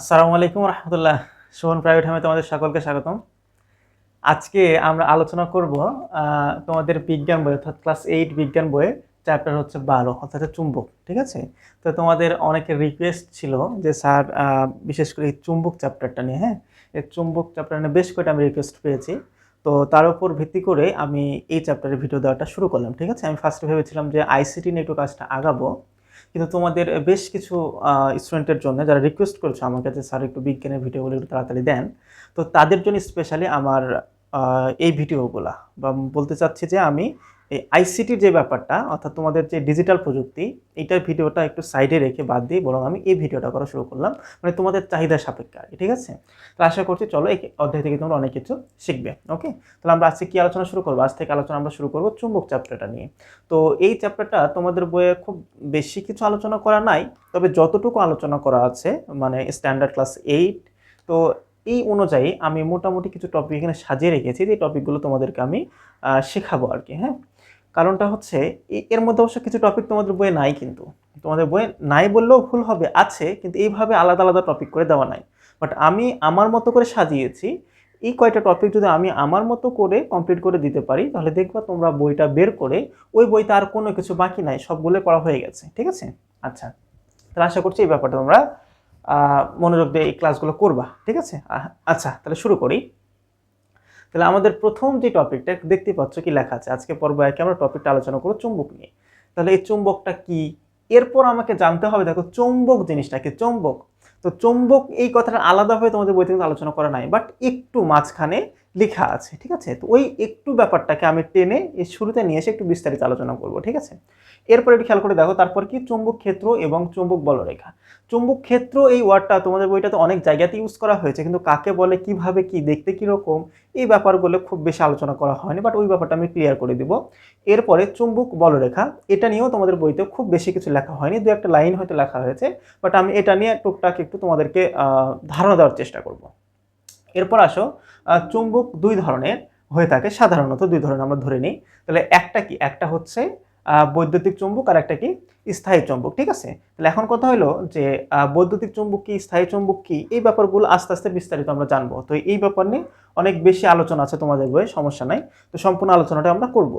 আসসালামু আলাইকুম রহমতুল্লাহ। সোহন প্রাইভেট হামে তোমাদের সকলকে স্বাগতম। আজকে আমরা আলোচনা করব তোমাদের বিজ্ঞান বই, অর্থাৎ ক্লাস এইট বিজ্ঞান বইয়ে চ্যাপ্টার হচ্ছে বারো, অর্থাৎ চুম্বক, ঠিক আছে? তো তোমাদের অনেকের রিকোয়েস্ট ছিল যে, স্যার বিশেষ করে এই চুম্বক চ্যাপ্টারটা নিয়ে হ্যাঁ? এই চুম্বক চ্যাপ্টার নিয়ে বেশ কয়েকটা আমি রিকোয়েস্ট পেয়েছি। তো তার উপর ভিত্তি করে আমি এই চ্যাপ্টারের ভিডিও দেওয়াটা শুরু করলাম, ঠিক আছে? আমি ফার্স্টে ভেবেছিলাম যে আইসিটি নিয়ে একটু কাজটা আগাবো। কিন্তু তোমাদের বেশ কিছু স্টুডেন্টের জন্য যারা রিকোয়েস্ট করেছে আমার কাছে স্যার একটু বিজ্ঞানের ভিডিওগুলো একটু তাড়াতাড়ি দেন। তো তাদের জন্য স্পেশালি আমার এই ভিডিওগুলা বা বলতে চাচ্ছি যে আমি এই আইসিটির যে ব্যাপারটা, অর্থাৎ তোমাদের যে ডিজিটাল প্রযুক্তি, এইটার ভিডিওটা একটু সাইডে রেখে বাদ দিয়ে বরং আমি এই ভিডিওটা করা শুরু করলাম। মানে তোমাদের চাহিদা সাপেক্ষে আর ঠিক আছে? তো আশা করছি চলো এই অধ্যায় থেকে তোমরা অনেক কিছু শিখবে ওকে তাহলে আমরা আজকে কি আলোচনা শুরু করব? আজ থেকে আলোচনা আমরা শুরু করব চুম্বক চ্যাপ্টারটা নিয়ে। তো এই চ্যাপ্টারটা তোমাদের বইয়ে খুব বেশি কিছু আলোচনা করা নাই, তবে যতটুকু আলোচনা করা আছে মানে স্ট্যান্ডার্ড ক্লাস এইট তো এই অনুযায়ী আমি মোটামুটি কিছু টপিক এখানে সাজিয়ে রেখেছি, যে টপিকগুলো তোমাদেরকে আমি শেখাবো আর কি হ্যাঁ? কারণটা হচ্ছে এর মধ্যে অবশ্য কিছু টপিক তোমাদের বইয়ে নাই কিন্তু। তোমাদের বইয়ে নাই বললেও ভুল হবে, আছে, কিন্তু এইভাবে আলাদা আলাদা টপিক করে দেওয়া নাই। বাট আমি আমার মতো করে সাজিয়েছি, এই কয়টা টপিক যদি আমি আমার মতো করে কমপ্লিট করে দিতে পারি, তাহলে দেখবা তোমরা বইটা বের করে, ওই বইতে আর কোনো কিছু বাকি নাই সবগুলো পড়া হয়ে গেছে, ঠিক আছে? আচ্ছা তাহলে আশা করছি এই ব্যাপারটা তোমরা মনোযোগ দিয়ে এই ক্লাসগুলো করবা, ঠিক আছে? আচ্ছা তাহলে শুরু করি। তাহলে আমাদের প্রথম যে টপিকটা দেখতে পাচ্ছ কি লেখা আছে? আজকে পর্ব একে আমরা টপিকটা আলোচনা করব চুম্বক নিয়ে। তাহলে এই চুম্বকটা কি? এরপর আমাকে জানতে হবে, দেখো চুম্বক জিনিসটাকে চুম্বক। তো চুম্বক এই কথাটা আলাদাভাবে তোমাদের বইতে কিন্তু আলোচনা করা নাই বাট একটু মাঝখানে লেখা আছে, ঠিক আছে? তো ওই একটু ব্যাপারটাকে আমি টেনে এই শুরুতে নিয়ে এসে একটু বিস্তারিত আলোচনা করব, ঠিক আছে? এরপর একটু খেয়াল করে দেখো, তারপর কি? চুম্বক ক্ষেত্র এবং চুম্বক বলরেখা। চুম্বক ক্ষেত্র এই ওয়ার্ডটা তোমাদের বইটাতে অনেক জায়গাতে ইউজ করা হয়েছে, কিন্তু কাকে বলে, কীভাবে, কি, দেখতে কীরকম, এই ব্যাপারগুলো খুব বেশি আলোচনা করা হয়নি বাট ওই ব্যাপারটা আমি ক্লিয়ার করে দিব। এরপরে চুম্বক বলরেখা, এটা নিয়েও তোমাদের বইতে খুব বেশি কিছু লেখা হয়নি, দু একটা লাইন হয়তো লেখা হয়েছে বাট আমি এটা নিয়ে টুকটাক একটু তোমাদেরকে ধারণা দেওয়ার চেষ্টা করব। এরপর আসো চুম্বক দুই ধরনের হয়ে থাকে, সাধারণত দুই ধরনের আমরা ধরে নিই। তাহলে একটা কি? একটা হচ্ছে বৈদ্যুতিক চুম্বক আর একটা কি? স্থায়ী চুম্বক, ঠিক আছে? তাহলে এখন কথা হলো যে বৈদ্যুতিক চুম্বক কি, স্থায়ী চুম্বক কি? এই ব্যাপারগুলো আস্তে আস্তে বিস্তারিত আমরা জানব। তো এই ব্যাপার নিয়ে অনেক বেশি আলোচনা আছে তোমাদের বইয়ে, সমস্যা নাই। তো সম্পূর্ণ আলোচনাটা আমরা করব।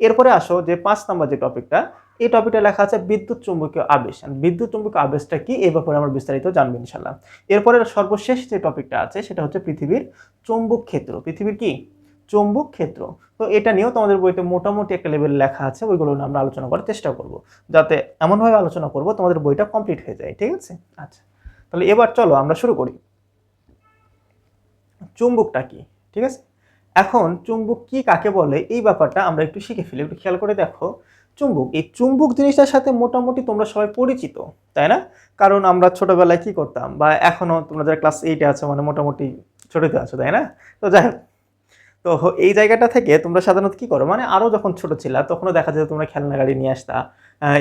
এরপরে আসো যে পাঁচ নাম্বার যে টপিকটা এই টপিকটা লেখা আছে বিদ্যুৎ চুম্বকীয় আবেশ বিদ্যুৎ চুম্বকীয় আবেশটা কি? এই ব্যাপারে আমরা বিস্তারিত জানব ইনশাল্লাহ এরপরে সর্বশেষ যে টপিকটা আছে, সেটা হচ্ছে পৃথিবীর চৌম্বক ক্ষেত্র। পৃথিবীর কি? চৌম্বক ক্ষেত্র। তো এটা নিয়েও তোমাদের বইতে মোটামুটি একটা লেভেল লেখা আছে, ওইগুলো নিয়ে আমরা আলোচনা করার চেষ্টা করব। যাতে এমনভাবে আলোচনা করব, তোমাদের বইটা কমপ্লিট হয়ে যায়, ঠিক আছে? আচ্ছা তাহলে এবার চলো আমরা শুরু করি। চুম্বকটা কি? ঠিক আছে? এখন চুম্বক কি কাকে বলে? এই ব্যাপারটা আমরা একটু শিখে ফেলি। একটু খেয়াল করে দেখো। চুম্বক, এই চুম্বক জিনিসটার সাথে মোটামুটি তোমরা সবাই পরিচিত, তাই না? কারণ আমরা ছোটবেলায় কি করতাম, বা এখনও তোমরা যারা ক্লাস এইটে আছো মানে মোটামুটি ছোটোতে আছো, তাই না? তো যাই হোক, তো এই জায়গাটা থেকে তোমরা সাধারণত কি করো মানে আরও যখন ছোট ছিলা, তখনও দেখা যেত তোমরা খেলনা গাড়ি নিয়ে আসতা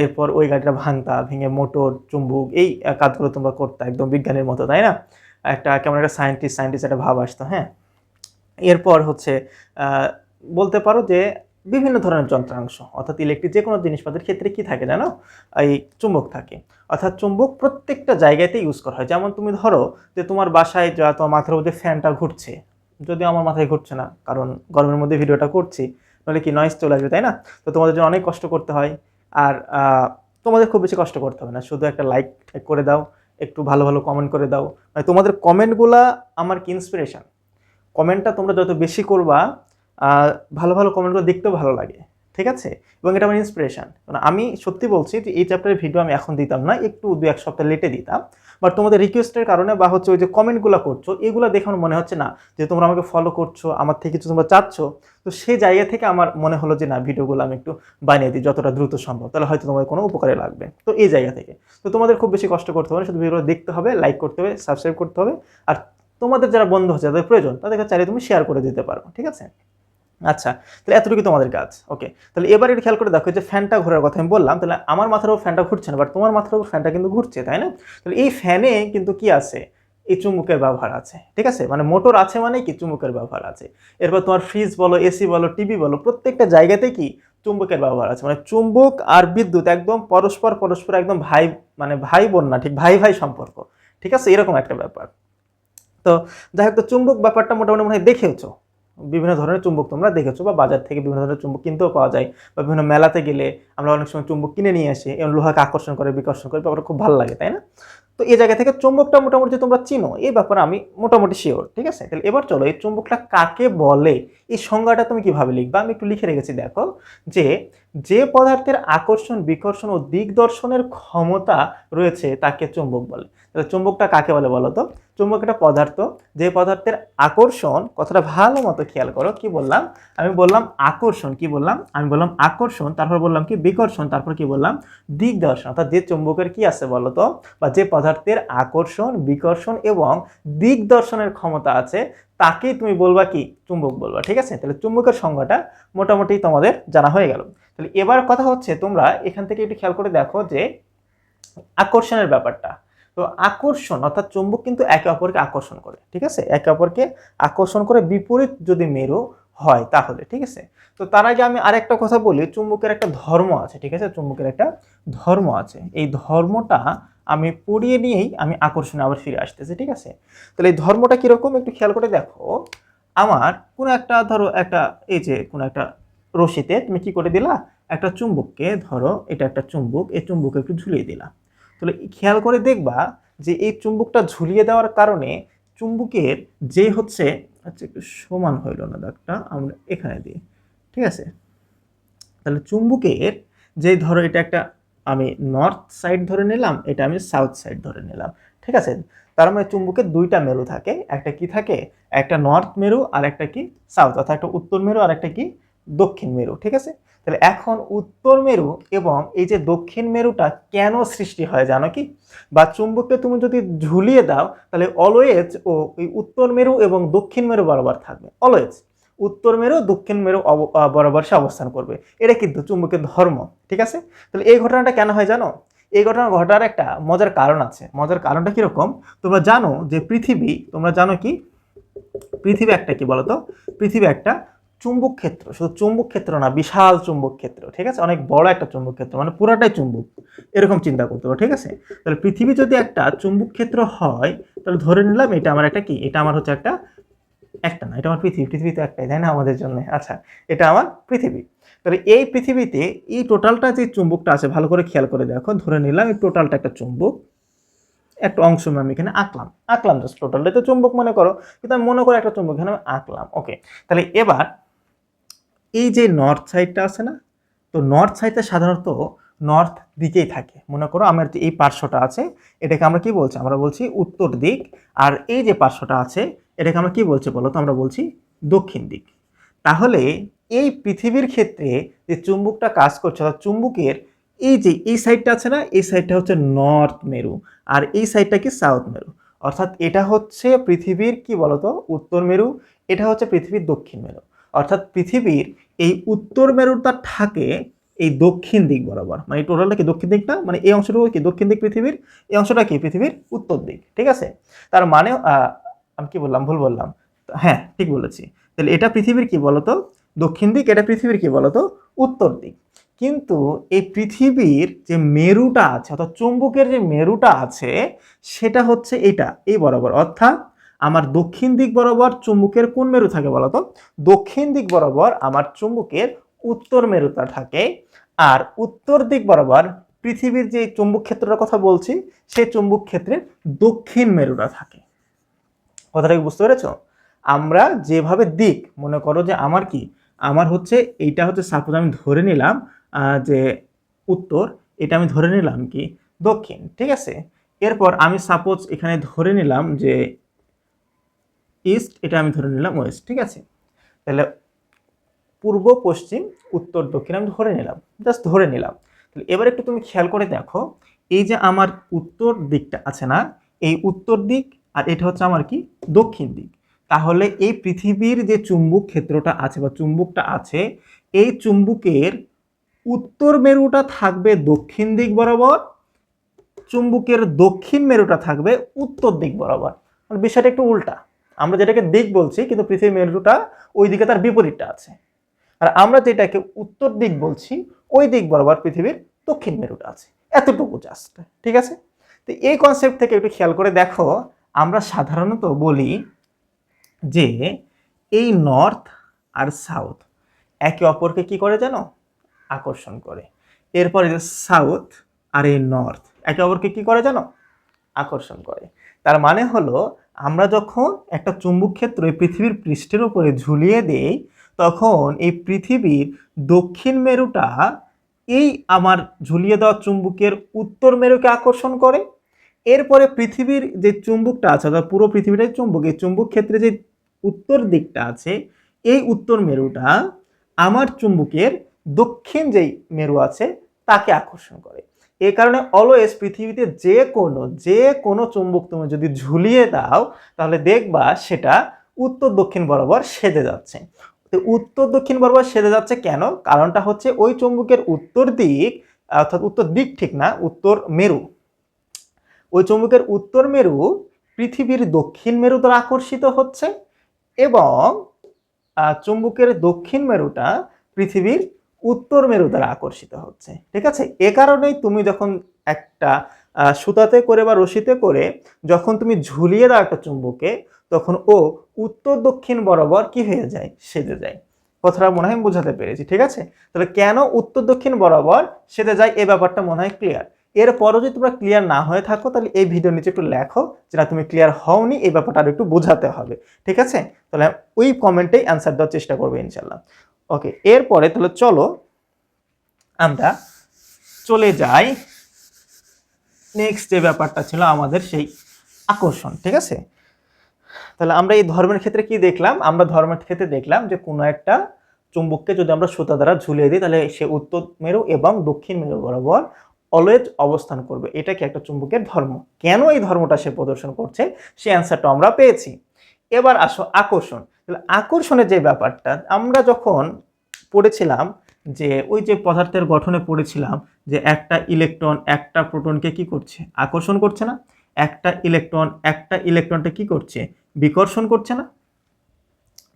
এরপর ওই গাড়িটা ভাঙতা, ভেঙে মোটর, চুম্বুক, এই কাজগুলো তোমরা করতা, একদম বিজ্ঞানের মতো, তাই না? একটা কেমন একটা সায়েন্টিস্ট সায়েন্টিস্ট একটা ভাব আসতো হ্যাঁ? এরপর হচ্ছে বলতে পারো যে বিভিন্ন ধরনের যন্ত্রাংশ, অর্থাৎ ইলেকট্রিক যে কোনো জিনিসপত্রের ক্ষেত্রে কি থাকে জানো? এই চুম্বক থাকে। অর্থাৎ চুম্বক প্রত্যেকটা জায়গাতে ইউজ করা হয়। যেমন তুমি ধরো যে তোমার বাসায় যা তোমার মাথার মধ্যে ফ্যানটা ঘুরছে। যদি আমার মাথায় ঘুরছে না, কারণ গরমের মধ্যে ভিডিওটা করছি নাহলে কি নয়েজ চলে আসবে, তাই না? তো তোমাদের জন্য অনেক কষ্ট করতে হয়। আর তোমাদের খুব বেশি কষ্ট করতে হবে না। শুধু একটা লাইক করে দাও, একটু ভালো ভালো কমেন্ট করে দাও। মানে তোমাদের কমেন্টগুলা আমার কি ইন্সপিরেশন কমেন্টটা তোমরা যত বেশি করবা ভালো ভালো কমেন্টগুলো দেখতেও ভালো লাগে, ঠিক আছে? এবং এটা আমার ইন্সপিরেশন কারণ আমি সত্যি বলছি যে এই চ্যাপ্টারের ভিডিও আমি এখন দিতাম না, একটু দু এক সপ্তাহ লেটে দিতাম। বাট তোমাদের রিকোয়েস্টের কারণে বা হচ্ছে ওই যে কমেন্টগুলো করছ, এগুলো দেখে আমার মনে হচ্ছে না যে তোমরা আমাকে ফলো করছ, আমার থেকে কিছু তোমরা চাচ্ছ। তো সেই জায়গা থেকে আমার মনে হলো যে না ভিডিওগুলো আমি একটু বানিয়ে দিই যতটা দ্রুত সম্ভব। তাহলে হয়তো তোমাদের কোনো উপকারে লাগবে। তো এই জায়গা থেকে। তো তোমাদের খুব বেশি কষ্ট করতে হবে না, শুধু ভিডিও দেখতে হবে লাইক করতে হবে সাবস্ক্রাইব করতে হবে। আর তোমাদের যারা বন্ধু হচ্ছে যাদের প্রয়োজন, তাদেরকে চাইলে তুমি শেয়ার করে দিতে পারো, ঠিক আছে? আচ্ছা তাহলে এতটুকু তোমাদের কাজ ওকে তাহলে এবার একটু খেয়াল করে দেখো যে ফ্যানটা ঘোরার কথা আমি বললাম, তাহলে আমার মাথার উপর ফ্যানটা ঘুরছে না বাট তোমার মাথার উপর ফ্যানটা কিন্তু ঘুরছে, তাই না? তাহলে এই ফ্যানে কিন্তু কি আছে? এই চুম্বকের ব্যবহার আছে, ঠিক আছে? মানে মোটর আছে মানে কি? চুম্বকের ব্যবহার আছে। এরপর তোমার ফ্রিজ বলো এসি বলো টিভি বলো, প্রত্যেকটা জায়গাতে কি চুম্বকের ব্যবহার আছে মানে চুম্বক আর বিদ্যুৎ একদম পরস্পর পরস্পর একদম ভাই মানে ভাই বোন না ঠিক, ভাই ভাই সম্পর্ক, ঠিক আছে? এরকম একটা ব্যাপার। তো যাই হোক, তো চুম্বক ব্যাপারটা মোটামুটি মনে হয় দেখেওছো বিভিন্ন ধরনের চুম্বক তোমরা দেখেছ বা বাজার থেকে বিভিন্ন ধরনের চুম্বক কিনতেও পাওয়া যায় বা বিভিন্ন মেলাতে গেলে আমরা অনেক সময় চুম্বক কিনে নিয়ে আসি, এবং লোহাকে আকর্ষণ করে, বিকর্ষণ করে, ব্যাপারটা খুব ভালো লাগে, তাই না? তো এই জায়গা থেকে চুম্বকটা মোটামুটি তোমরা চিনো, এই ব্যাপারে আমি মোটামুটি শিওর ঠিক আছে? তাহলে এবার চলো, এই চুম্বকটা কাকে বলে? এই সংজ্ঞাটা তুমি কীভাবে লিখবা? আমি একটু লিখে রেখেছি, দেখো, যে যে পদার্থের আকর্ষণ, বিকর্ষণ ও দিগদর্শনের ক্ষমতা রয়েছে, তাকে চুম্বক বলে। তাহলে চুম্বকটা কাকে বলে বলো তো? চুম্বক একটা পদার্থ, যে পদার্থের আকর্ষণ, কথাটা ভালো মতো খেয়াল করো, কি বললাম? আমি বললাম আকর্ষণ, কি বললাম? আমি বললাম আকর্ষণ, তারপর বললাম কি বিকর্ষণ তারপর কি বললাম? দিগদর্শন, অর্থাৎ যে চুম্বকের কি আছে বলো তো? বা যে পদার্থের আকর্ষণ, বিকর্ষণ এবং দিগদর্শনের ক্ষমতা আছে, তাকেই তুমি বলবা কি? চুম্বক বলবা, ঠিক আছে? তাহলে চুম্বকের সংজ্ঞাটা মোটামুটি তোমাদের জানা হয়ে গেল। তাহলে এবার কথা হচ্ছে তোমরা এখান থেকে একটু খেয়াল করে দেখো যে আকর্ষণের ব্যাপারটা। তো আকর্ষণ, অর্থাৎ চুম্বক কিন্তু একে অপরকে আকর্ষণ করে, ঠিক আছে? একে অপরকে আকর্ষণ করে, বিপরীত যদি মেরু হয় তাহলে, ঠিক আছে? তো তার আগে আমি আরেকটা কথা বলি, চুম্বকের একটা ধর্ম আছে, ঠিক আছে? চুম্বকের একটা ধর্ম আছে। এই ধর্মটা আমি পড়িয়ে নিয়েই আমি আকর্ষণে আবার ফিরে আসতেছি, ঠিক আছে? তাহলে এই ধর্মটা কীরকম? একটু খেয়াল করে দেখো। আমার কোনো একটা, ধরো একটা, এই যে কোনো একটা রশিতে তুমি কি করে দিলা? একটা চুম্বককে, ধরো এটা একটা চুম্বক, এই চুম্বকে একটু ঝুলিয়ে দিলা। তাহলে খেয়াল করে দেখবা যে এই চুম্বকটা ঝুলিয়ে দেওয়ার কারণে চুম্বকের যে হচ্ছে আচ্ছা একটু সমান হইল না দাগটা, আমরা এখানে দিই। ঠিক আছে? তাহলে চুম্বকের যে ধরো এটা একটা আমি নর্থ সাইড ধরে নিলাম, এটা আমি সাউথ সাইড ধরে নিলাম। ঠিক আছে? তার মানে চুম্বকের দুইটা মেরু থাকে, একটা কি থাকে? একটা নর্থ মেরু আর একটা কি সাউথ অর্থাৎ একটা উত্তর মেরু আর একটা কি দক্ষিণ মেরু, ঠিক আছে? তাহলে এখন উত্তর মেরু এবং এই যে দক্ষিণ মেরুটা কেন সৃষ্টি হয় জানো কি? বা চুম্বককে তুমি যদি ঝুলিয়ে দাও, তাহলে অলওয়েজ ও এই উত্তর মেরু এবং দক্ষিণ মেরু বরাবর থাকবে অলওয়েজ উত্তর মেরু, দক্ষিণ মেরু বরাবর সে অবস্থান করবে। এটা কিন্তু চুম্বকের ধর্ম, ঠিক আছে? তাহলে এই ঘটনাটা কেন হয় জানো? এই ঘটনা ঘটার একটা মজার কারণ আছে। মজার কারণটা কীরকম? তোমরা জানো যে পৃথিবী, তোমরা জানো কি? পৃথিবী একটা কি বলতো? পৃথিবী একটা চুম্বক ক্ষেত্র, শুধু চুম্বক ক্ষেত্র না, বিশাল চুম্বক ক্ষেত্র, ঠিক আছে? অনেক বড় একটা চুম্বক ক্ষেত্র মানে পুরাটাই চুম্বক, এরকম চিন্তা করতে হবে ঠিক আছে? তাহলে পৃথিবী যদি একটা চুম্বক ক্ষেত্র হয়, তাহলে ধরে নিলাম এটা আমার একটা কি? এটা আমার হচ্ছে একটা একটা না, এটা আমার পৃথিবী পৃথিবী তো একটাই, তাই না? আমাদের জন্য। আচ্ছা এটা আমার পৃথিবী। তাহলে এই পৃথিবীতে এই টোটালটা যে চুম্বকটা আছে, ভালো করে খেয়াল করে দেখো, ধরে নিলাম এই টোটালটা একটা চুম্বক, একটা অংশ আমি এখানে আঁকলাম আঁকলাম জাস্ট টোটালটা তো চুম্বক মনে করো, কিন্তু আমি মনে করো একটা চুম্বক এখানে আমি আঁকলাম ওকে তাহলে এবার এই যে নর্থ সাইডটা আছে না, তো নর্থ সাইডটা সাধারণত নর্থ দিকেই থাকে। মনে করো আমার যে এই পার্শ্বটা আছে, এটাকে আমরা কি বলছি? আমরা বলছি উত্তর দিক। আর এই যে পার্শ্বটা আছে, এটাকে আমরা কি বলছি বলো তো? আমরা বলছি দক্ষিণ দিক। তাহলে এই পৃথিবীর ক্ষেত্রে যে চুম্বকটা কাজ করছে, অর্থাৎ চুম্বকের এই যে এই সাইডটা আছে না, এই সাইডটা হচ্ছে নর্থ মেরু। আর এই সাইডটা কি সাউথ মেরু? অর্থাৎ এটা হচ্ছে পৃথিবীর কি বলতো? উত্তর মেরু, এটা হচ্ছে পৃথিবীর দক্ষিণ মেরু। অর্থাৎ পৃথিবীর এই উত্তর মেরুটা থাকে এই দক্ষিণ দিক বরাবর। মানে টোটালটা কি দক্ষিণ দিক না মানে এই অংশটুকু কি দক্ষিণ দিক পৃথিবীর? এই অংশটা কি পৃথিবীর? উত্তর দিক, ঠিক আছে? তার মানে আমি কি বললাম? ভুল বললাম। হ্যাঁ ঠিক বলেছি। তাহলে এটা পৃথিবীর কি বলতো? দক্ষিণ দিক, এটা পৃথিবীর কি বলতো? উত্তর দিক। কিন্তু এই পৃথিবীর যে মেরুটা আছে, অর্থাৎ চুম্বকের যে মেরুটা আছে, সেটা হচ্ছে এটা এই বরাবর। অর্থাৎ আমার দক্ষিণ দিক বরাবর চুম্বকের কোন মেরু থাকে বলতো দক্ষিণ দিক বরাবর আমার চুম্বকের উত্তর মেরুটা থাকে। আর উত্তর দিক বরাবর পৃথিবীর যে চুম্বক ক্ষেত্রটার কথা বলছি, সেই চুম্বক ক্ষেত্রের দক্ষিণ মেরুটা থাকে। কথাটা কি বুঝতে পেরেছ? আমরা যেভাবে দিক, মনে করো যে আমার কি? আমার হচ্ছে এইটা হচ্ছে সাপোজ আমি ধরে নিলাম যে উত্তর, এটা আমি ধরে নিলাম কি? দক্ষিণ, ঠিক আছে? এরপর আমি সাপোজ এখানে ধরে নিলাম যে ইস্ট, এটা আমি ধরে নিলাম ওয়েস্ট, ঠিক আছে? তাহলে পূর্ব, পশ্চিম, উত্তর, দক্ষিণ আমি ধরে নিলাম জাস্ট ধরে নিলাম। তাহলে এবার একটু তুমি খেয়াল করে দেখো, এই যে আমার উত্তর দিকটা আছে না, এই উত্তর দিক আর এটা হচ্ছে আমার কি? দক্ষিণ দিক। তাহলে এই পৃথিবীর যে চুম্বক ক্ষেত্রটা আছে বা চুম্বকটা আছে, এই চুম্বকের উত্তর মেরুটা থাকবে দক্ষিণ দিক বরাবর, চুম্বকের দক্ষিণ মেরুটা থাকবে উত্তর দিক বরাবর। বিষয়টা একটু উল্টা। আমরা যেটাকে দিক বলছি, কিন্তু পৃথিবীর মেরুটা ওই দিকে তার বিপরীতটা আছে। আর আমরা যেটাকে উত্তর দিক বলছি, ওই দিক বরাবর পৃথিবীর দক্ষিণ মেরুটা আছে। এতটুকু জাস্ট ঠিক আছে? তো এই কনসেপ্ট থেকে একটু খেয়াল করে দেখো, আমরা সাধারণত বলি যে এই নর্থ আর সাউথ একে অপরকে কি করে জানো? আকর্ষণ করে। এরপরে সাউথ আর এই নর্থ একে অপরকে কি করে জানো? আকর্ষণ করে। তার মানে হলো আমরা যখন একটা চুম্বক ক্ষেত্র এই পৃথিবীর পৃষ্ঠের উপরে ঝুলিয়ে দেই, তখন এই পৃথিবীর দক্ষিণ মেরুটা এই আমার ঝুলিয়ে দেওয়া চুম্বকের উত্তর মেরুকে আকর্ষণ করে। এরপরে পৃথিবীর যে চুম্বকটা আছে, অর্থাৎ পুরো পৃথিবীটাই চুম্বক, এই চুম্বক ক্ষেত্রে যে উত্তর দিকটা আছে, এই উত্তর মেরুটা আমার চুম্বকের দক্ষিণ যেই মেরু আছে, তাকে আকর্ষণ করে। এই কারণে অলওয়েজ পৃথিবীতে যে কোনো যে কোনো চুম্বক তুমি যদি ঝুলিয়ে দাও, তাহলে দেখবা সেটা উত্তর দক্ষিণ বরাবর সেজে যাচ্ছে। তো উত্তর দক্ষিণ বরাবর সেজে যাচ্ছে কেন? কারণটা হচ্ছে ওই চুম্বকের উত্তর দিক, অর্থাৎ উত্তর দিক ঠিক না, উত্তর মেরু। ওই চুম্বকের উত্তর মেরু পৃথিবীর দক্ষিণ মেরু দ্বারা আকর্ষিত হচ্ছে এবং চুম্বকের দক্ষিণ মেরুটা পৃথিবীর উত্তর মেরু দ্বারা আকর্ষিত হচ্ছে। ঠিক আছে? এ কারণেই তুমি যখন একটা সুতাতে করে বা রশিতে করে যখন তুমি ঝুলিয়ে দাও একটা চুম্বকে, তখন ও উত্তর দক্ষিণ বরাবর কি হয়ে যায়? সেজে যায়। কথাটা মনে হয় বোঝাতে পেরেছি, ঠিক আছে? তাহলে কেন উত্তর দক্ষিণ বরাবর সেজে যায়? এ ব্যাপারটা মনে হয় ক্লিয়ার এরপরও যদি তোমরা ক্লিয়ার না হয়ে থাকো, তাহলে এই ভিডিও নিচে একটু লেখো যে না, তুমি ক্লিয়ার হওনি, এই ব্যাপারটা আর একটু বোঝাতে হবে। ঠিক আছে? তাহলে ওই কমেন্টেই অ্যান্সার দেওয়ার চেষ্টা করবে ইনশাল্লাহ ওকে এরপরে তাহলে চলো আমরা চলে যাই। নেক্সট যে ব্যাপারটা ছিল আমাদের সেই আকর্ষণ, ঠিক আছে? তাহলে আমরা এই ধর্মের ক্ষেত্রে কি দেখলাম? আমরা ধর্মের ক্ষেত্রে দেখলাম যে কোনো একটা চুম্বককে যদি আমরা সুতা দ্বারা ঝুলিয়ে দিই, তাহলে সে উত্তর মেরু এবং দক্ষিণ মেরু বরাবর অলওয়েজ অবস্থান করবে। এটা কি একটা চুম্বকের ধর্ম? কেন এই ধর্মটা সে প্রদর্শন করছে? সেই অ্যান্সারটা আমরা পেয়েছি। এবার আসো আকর্ষণ। আকর্ষণের যে ব্যাপারটা, আমরা যখন পড়েছিলাম যে ওই যে পদার্থের গঠনে পড়েছিলাম যে একটা ইলেকট্রন একটা প্রোটনকে কি করছে? আকর্ষণ করছে না? একটা ইলেকট্রন একটা ইলেকট্রনটা কি করছে? বিকর্ষণ করছে না?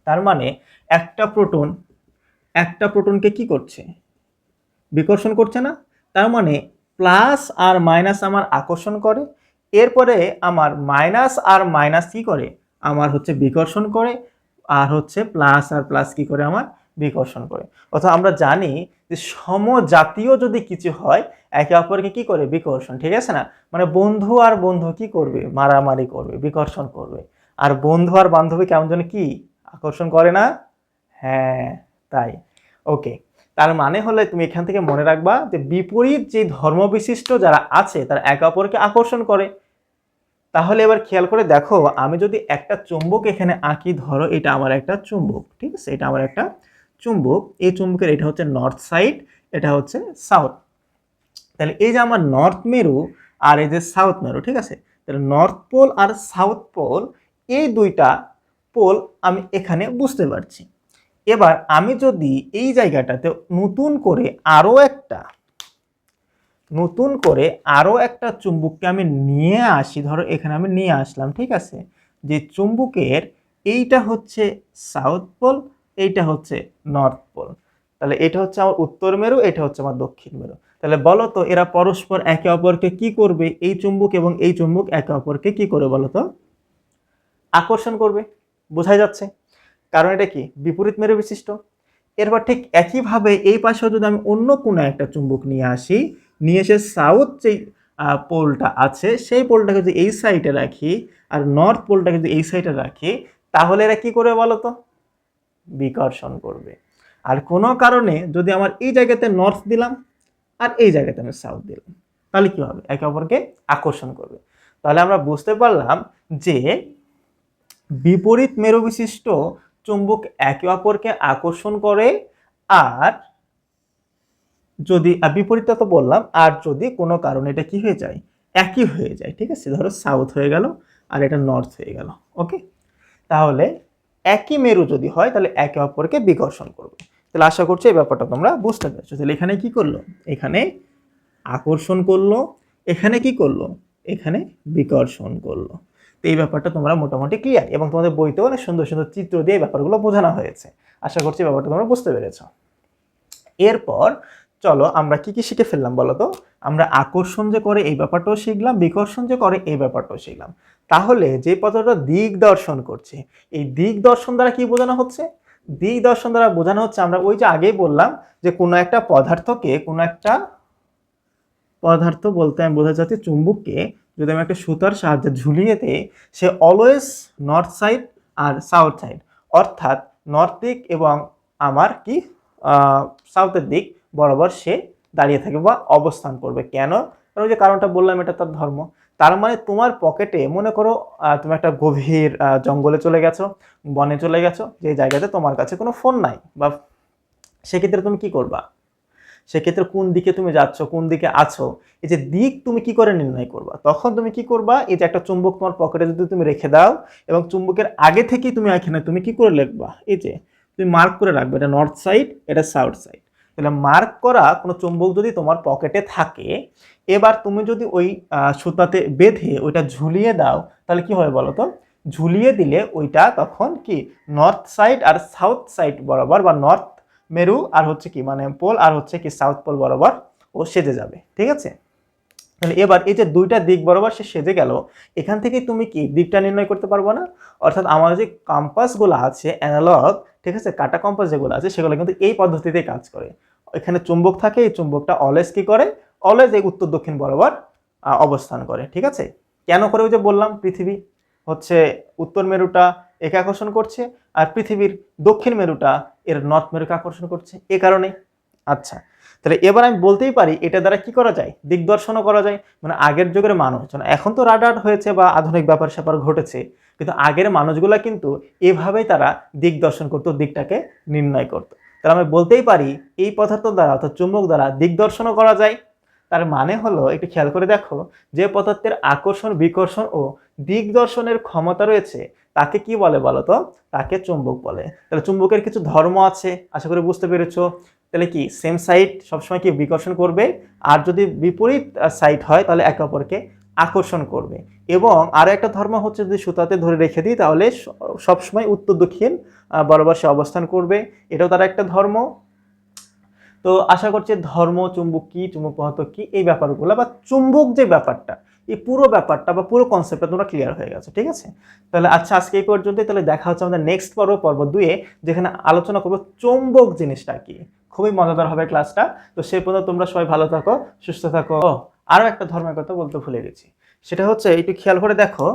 তার মানে একটা প্রোটন একটা প্রোটনকে কি করছে? বিকর্ষণ করছে না? তার মানে প্লাস আর মাইনাস আমার আকর্ষণ করে, এরপরে আমার মাইনাস আর মাইনাস কি করে? আমার হচ্ছে বিকর্ষণ করে আর হচ্ছে প্লাস আর প্লাস কি করে আমার বিকর্ষণ করে। অর্থাৎ আমরা জানি যে সমজাতীয় যদি কিছু হয়, একে অপরকে কি করে বিকর্ষণ, ঠিক আছে না? মানে বন্ধু আর বন্ধু কি করবে? মারামারি করবে, বিকর্ষণ করবে। আর বন্ধু আর বান্ধবী কেমন যেন কি? আকর্ষণ করে না? হ্যাঁ তাই। ওকে তার মানে হলে তুমি এখান থেকে মনে রাখবা যে বিপরীত যে ধর্মবিশিষ্ট যারা আছে, তারা একে অপরকে আকর্ষণ করে। তাহলে এবার খেয়াল করে দেখো, আমি যদি একটা চুম্বক এখানে আঁকি, ধরো এটা আমার একটা চুম্বক, ঠিক আছে? এটা আমার একটা চুম্বক, এই চুম্বকের এটা হচ্ছে নর্থ সাইড এটা হচ্ছে সাউথ তাহলে এই যে আমার নর্থ মেরু আর এই যে সাউথ মেরু, ঠিক আছে? তাহলে নর্থ পোল আর সাউথ পোল এই দুইটা পোল আমি এখানে বুঝতে পারছি। এবার আমি যদি এই জায়গাটাতে নতুন করে আরও একটা নতুন করে আরও একটা চুম্বককে আমি নিয়ে আসি, ধরো এখানে আমি নিয়ে আসলাম, ঠিক আছে? যে চুম্বকের এইটা হচ্ছে সাউথ পোল এইটা হচ্ছে নর্থ পোল তাহলে এটা হচ্ছে আমার উত্তর মেরু, এটা হচ্ছে আমার দক্ষিণ মেরু। তাহলে বলো তো, এরা পরস্পর একে অপরকে কি করবে? এই চুম্বক এবং এই চুম্বক একে অপরকে কি করে বলো তো? আকর্ষণ করবে, বোঝাই যাচ্ছে। কারণ এটা কি? বিপরীত মেরু বিশিষ্ট। এরপর ঠিক একইভাবে এই পাশেও যদি আমি অন্য কোনো একটা চুম্বক নিয়ে আসি নিয়ে এসে সাউথ যেই পোলটা আছে, সেই পোলটাকে যদি এই সাইডে রাখি আর নর্থ পোলটাকে যদি এই সাইডে রাখি, তাহলে এরা কী করবে বলো তো বিকর্ষণ করবে। আর কোনো কারণে যদি আমার এই জায়গাতে নর্থ দিলাম আর এই জায়গাতে আমি সাউথ দিলাম, তাহলে কী হবে? একে অপরকে আকর্ষণ করবে। তাহলে আমরা বুঝতে পারলাম যে বিপরীত মেরু বিশিষ্ট চুম্বক একে অপরকে আকর্ষণ করে আর যদি আহ, বিপরীতটা তো বললাম আর যদি কোনো কারণে এটা কি হয়ে যায়? একই হয়ে যায় ঠিক আছে? ধরো সাউথ হয়ে গেল আর এটা নর্থ হয়ে গেল ওকে তাহলে একই মেরু যদি হয় তাহলে একে অপরকে বিকর্ষণ করবে। তাহলে আশা করছি এই ব্যাপারটা তোমরা বুঝতে পেরেছ। তাহলে এখানে কি করল? এখানে আকর্ষণ করল এখানে কি করল? এখানে বিকর্ষণ করল। তো এই ব্যাপারটা তোমরা মোটামুটি ক্লিয়ার এবং তোমাদের বইতেও অনেক সুন্দর সুন্দর চিত্র দিয়ে ব্যাপারগুলো বোঝানো হয়েছে। আশা করছি ব্যাপারটা তোমরা বুঝতে পেরেছ। এরপর চলো আমরা কি কি শিখে ফেললাম বলো তো? আমরা আকর্ষণ যে করে এই ব্যাপারটাও শিখলাম, বিকর্ষণ যে করে এই ব্যাপারটাও শিখলাম। তাহলে যে পদার্থটা দিক দর্শন করছে, এই দিক দর্শন দ্বারা কি বোঝানো হচ্ছে? দিক দর্শন দ্বারা বোঝানো হচ্ছে আমরা ওই যে আগেই বললাম যে কোনো একটা পদার্থকে, কোনো একটা পদার্থ বলতে আমি বোঝা যাচ্ছে চুম্বককে, যদি আমি একটা সুতার সাহায্যে ঝুলিয়ে দিই, সে অলওয়েজ নর্থ সাইড আর সাউথ সাইড অর্থাৎ নর্থ দিক এবং আমার কি? সাউথের দিক। বরাবর সে দাঁড়িয়ে থাকবে বা অবস্থান করবে। কেন? কারণ যে কারণটা বললাম, এটা তার ধর্ম। তার মানে তোমার পকেটে, মনে করো তুমি একটা গভীর জঙ্গলে চলে গেছো, বনে চলে গেছো, যে জায়গাতে তোমার কাছে কোনো ফোন নাই বা সেক্ষেত্রে তুমি কি করবা? সেক্ষেত্রে কোন দিকে তুমি যাচ্ছ, কোন দিকে আছো? এই যে দিক তুমি কি করে নির্ণয় করবা? তখন তুমি কি করবা? এই যে একটা চুম্বক তোমার পকেটে যদি তুমি রেখে দাও এবং চুম্বকের আগে থেকেই তুমি এখানে তুমি কি করে লিখবা? এই যে, তুমি মার্ক করে রাখবে, এটা নর্থ সাইড এটা সাউথ সাইড তাহলে মার্ক করা কোনো চুম্বক যদি তোমার পকেটে থাকে, এবার তুমি যদি ওই সুতাতে বেঁধে ওইটা ঝুলিয়ে দাও, তাহলে কি হবে বলো তো ঝুলিয়ে দিলে ওইটা তখন কি? নর্থ সাইড আর সাউথ সাইড বরাবর বা নর্থ মেরু আর হচ্ছে কি? মানে পোল আর হচ্ছে কি সাউথ পোল বরাবর ও সেজে যাবে, ঠিক আছে? তাহলে এবার এই যে দুইটা দিক বরাবর সে সেজে গেল, এখান থেকে তুমি কি দিকটা নির্ণয় করতে পারব না? অর্থাৎ আমার যে কম্পাসগুলো আছে অ্যানালগ ঠিক আছে? কাটা কম্পাস যেগুলো আছে, সেগুলো কিন্তু এই পদ্ধতিতেই কাজ করে। এখানে চুম্বক থাকে, এই চুম্বকটা অলওয়েজ কি করে? অলওয়েজ এই উত্তর দক্ষিণ বরাবর অবস্থান করে, ঠিক আছে? কেন করে ওই যে বললাম, পৃথিবী হচ্ছে উত্তর মেরুটা একে আকর্ষণ করছে, আর পৃথিবীর দক্ষিণ মেরুটা এর নর্থ মেরুকে আকর্ষণ করছে, এ কারণে। আচ্ছা তাহলে এবার আমি বলতেই পারি, এটা দ্বারা কি করা যায়? দিগদর্শনও করা যায় মানে আগের যুগের মানুষ মানে এখন তো রাডার হয়েছে বা আধুনিক ব্যাপার স্যাপার ঘটেছে, কিন্তু আগের মানুষগুলা কিন্তু এভাবেই তারা দিগদর্শন করতো, দিকটাকে নির্ণয় করতো। তাহলে আমি বলতেই পারি, এই পদার্থ দ্বারা অর্থাৎ চুম্বক দ্বারা দিগদর্শনও করা যায়। তার মানে হলো, একটু খেয়াল করে দেখো, যে পদার্থের আকর্ষণ, বিকর্ষণ ও দিগদর্শনের ক্ষমতা রয়েছে, তাকে কি বলে বলো তো? তাকে চুম্বক বলে। তাহলে চুম্বকের কিছু ধর্ম আছে, আশা করি বুঝতে পেরেছ। তাহলে কি সেম সাইড সবসময় কি বিকর্ষণ করবে? আর যদি বিপরীত সাইড হয়, তাহলে একে অপরকে আকর্ষণ করবে। এবং আরও একটা ধর্ম হচ্ছে যদি সুতাতে ধরে রেখে দিই, তাহলে সবসময় উত্তর দক্ষিণ বরাবর সে অবস্থান করবে। এটাও তার একটা ধর্ম। তো আশা করছি ধর্ম, চুম্বক কি, চুম্বক পদার্থ কি, এই ব্যাপারগুলো বা চুম্বক যে ব্যাপারটা, এই পুরো ব্যাপারটা বা পুরো কনসেপ্টটা তোমরা ক্লিয়ার হয়ে গেছে, ঠিক আছে? তাহলে আচ্ছা আজকে এই পর্যন্তই। তাহলে দেখা হচ্ছে আমাদের নেক্সট পর্ব পর্ব দুয়ে যেখানে আলোচনা করব চুম্বক জিনিসটা কি। খুবই মজাদার হবে ক্লাসটা তো সেই পর্যন্ত তোমরা সবাই ভালো থাকো, সুস্থ থাকো। ও, আরও একটা ধর্মের কথা বলতে ভুলে গেছি। সেটা হচ্ছে একটু খেয়াল করে দেখো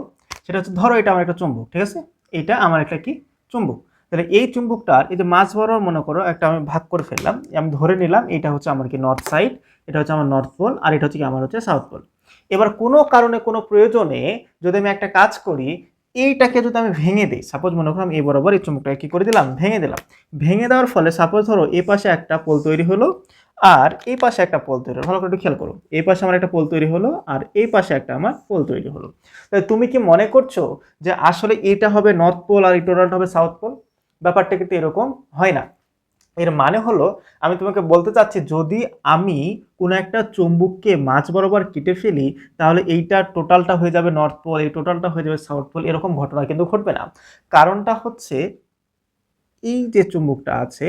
সেটা হচ্ছে ধরো এটা আমার একটা চুম্বক ঠিক আছে? এটা আমার একটা কি? চুম্বক। তাহলে এই চুম্বকটার এই যে মাছ বরাবর মনে করো একটা আমি ভাগ করে ফেললাম আমি ধরে নিলাম এটা হচ্ছে আমার কি নর্থ সাইড এটা হচ্ছে আমার নর্থ পোল আর এটা হচ্ছে কি আমার হচ্ছে সাউথ পোল এবার কোনো কারণে কোনো প্রয়োজনে যদি আমি একটা কাজ করি এইটাকে যদি আমি ভেঙে দিই সাপোজ মনে করো আমি এই বরাবর এই চুম্বকটাকে কী করে দিলাম? ভেঙে দিলাম। ভেঙে দেওয়ার ফলে সাপোজ ধরো এই পাশে একটা পোল তৈরি হলো আর এই পাশে একটা পোল তৈরি হলো। ভালো করে একটু খেয়াল করো। এই পাশে আমার একটা পোল তৈরি হলো আর এই পাশে একটা আমার পোল তৈরি হলো। তাহলে তুমি কি মনে করছ যে আসলে এটা হবে নর্থ পোল আর এই টোটালটা হবে সাউথ পোল ব্যাপারটা কিন্তু এরকম হয় না। এর মানে হলো, আমি তোমাকে বলতে চাচ্ছি, যদি আমি কোনো একটা চুম্বুককে মাছ বরাবর কেটে ফেলি, তাহলে এইটা টোটালটা হয়ে যাবে নর্থ পোল এই টোটালটা হয়ে যাবে সাউথ পোল এরকম ঘটনা কিন্তু ঘটবে না। কারণটা হচ্ছে, এই যে চুম্বুকটা আছে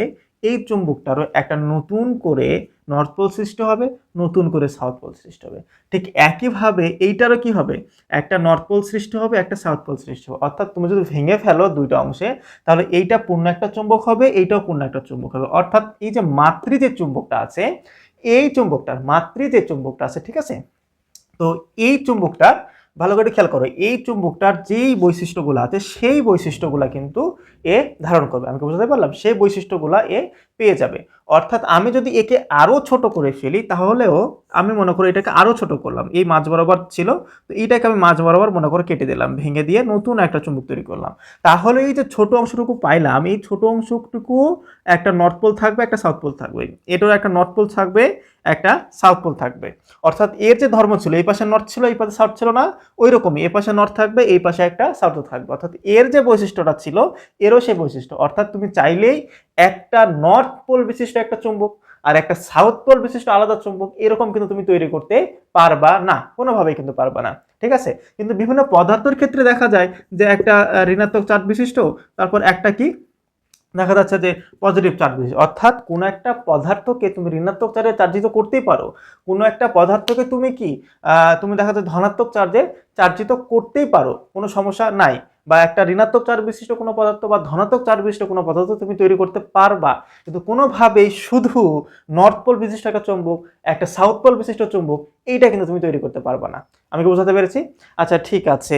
এই চুম্বকটারও একটা নতুন করে নর্থ পোল সৃষ্টি হবে, নতুন করে সাউথ পোল সৃষ্টি হবে। ঠিক একইভাবে এইটারও কি হবে? একটা নর্থ পোল সৃষ্টি হবে, একটা সাউথ পোল সৃষ্টি হবে। অর্থাৎ তুমি যদি ভেঙে ফেলো দুইটা অংশে, তাহলে এইটা পূর্ণ একটা চুম্বক হবে, এইটাও পূর্ণ একটা চুম্বক হবে। অর্থাৎ এই যে মাতৃ যে চুম্বকটা আছে, এই চুম্বকটার মাতৃ যে চুম্বকটা আছে, ঠিক আছে? তো এই চুম্বকটার ভালো করে খেয়াল করো, এই চুম্বকটার যেই বৈশিষ্ট্যগুলো আছে, সেই বৈশিষ্ট্যগুলো কিন্তু এ ধারণ করবে। আমি বুঝতে পারলাম? সেই বৈশিষ্ট্যগুলো এ পেয়ে যাবে। অর্থাৎ আমি যদি একে আরও ছোট করে ফেলি, তাহলেও আমি মনে করি এটাকে আরও ছোট করলাম। এই মাঝ বরাবর ছিল, তো এইটাকে আমি মাঝ বরাবর মনে করে কেটে দিলাম, ভেঙে দিয়ে নতুন একটা চুম্বক তৈরি করলাম। তাহলে এই যে ছোট অংশটুকু পাইলাম, এই ছোট অংশটুকু একটা নর্থ পোল থাকবে, একটা সাউথ পোল থাকবে। এটারও একটা নর্থ পোল থাকবে একটা সাউথ পোল থাকবে। অর্থাৎ এর যে ধর্ম ছিল, এই পাশে নর্থ ছিল, এই পাশে সাউথ ছিল না ওই রকমই এই পাশে নর্থ থাকবে, এই পাশে একটা সাউথ থাকবে। অর্থাৎ এর যে বৈশিষ্ট্যটা ছিল, এরও সেই বৈশিষ্ট্য। অর্থাৎ তুমি চাইলেই একটা নর্থ পোল বিশিষ্ট একটা চুম্বক আর একটা সাউথ পোল বিশিষ্ট আলাদা চুম্বক এরকম কিন্তু তুমি তৈরি করতে পারবা না। কোনোভাবেই কিন্তু পারবা না। ঠিক আছে? কিন্তু বিভিন্ন পদার্থের ক্ষেত্রে দেখা যায় যে একটা ঋণাত্মক চার্জ বিশিষ্ট, তারপর একটা কি? দেখা যাচ্ছে যে পজিটিভ চার্জ বিশিষ্ট অর্থাৎ কোনো একটা পদার্থকে তুমি ঋণাত্মক চার্জে চার্জিত করতেই পারো। কোনো একটা পদার্থকে তুমি কি তুমি দেখা যাচ্ছে ধনাত্মক চার্জে চার্জিত করতেই পারো, কোনো সমস্যা নাই। বা একটা ঋণাত্মক চার বিশিষ্ট কোনো পদার্থ বা ধনাত্মক চার বিশিষ্ট কোনো পদার্থ তুমি তৈরি করতে পারবা। কিন্তু কোনোভাবেই শুধু নর্থ পোল বিশিষ্ট একটা চুম্বক, একটা সাউথ পোল বিশিষ্ট চুম্বক, এইটা কিন্তু তুমি তৈরি করতে পারবা না। আমি কি বোঝাতে পেরেছি? আচ্ছা ঠিক আছে।